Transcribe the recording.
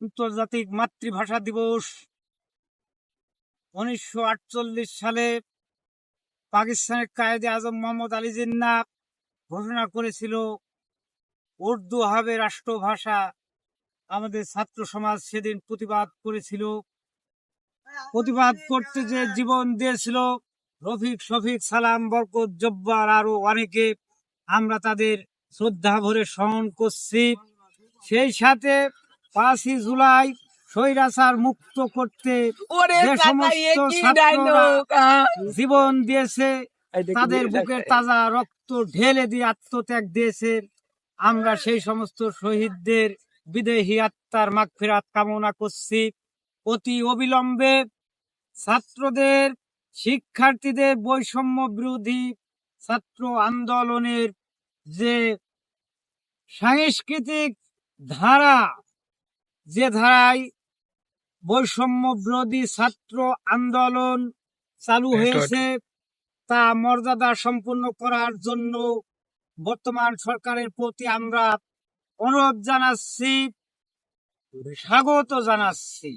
আন্তর্জাতিক মাতৃভাষা দিবস উনিশশো আটচল্লিশ সালে পাকিস্তানের কায়েদে আজম মোহাম্মদ আলী জিন্না ঘোষণা করেছিল, উর্দু হবে রাষ্ট্রভাষা। আমাদের ছাত্র সমাজ সেদিন প্রতিবাদ করেছিল। প্রতিবাদ করতে যে জীবন দিয়েছিল, রফিক শফিক, সালাম, বরকত, জব্বার আরও অনেকে, আমরা তাদের শ্রদ্ধা ভরে স্মরণ করছি। সেই সাথে পাঁচই জুলাই স্বৈরাচার মুক্ত করতে যে সমস্ত ছাত্ররা জীবন দিয়েছে তাদের বুকের তাজা রক্ত ঢেলে দিয়ে আত্মত্যাগ দিয়েছে। আমরা সেই সমস্ত শহীদদের বিদেহী আত্মার মাগফিরাত কামনা করছি। অতি অবিলম্বে ছাত্রদের শিক্ষার্থীদের বৈষম্য বিরোধী ছাত্র আন্দোলনের যে সাংস্কৃতিক ধারা যে ধারায় বৈষম্য বিরোধী ছাত্র আন্দোলন চালু হয়েছে তা মর্যাদা সম্পূর্ণ করার জন্য বর্তমান সরকারের প্রতি আমরা অনুরোধ জানাচ্ছি স্বাগত জানাচ্ছি।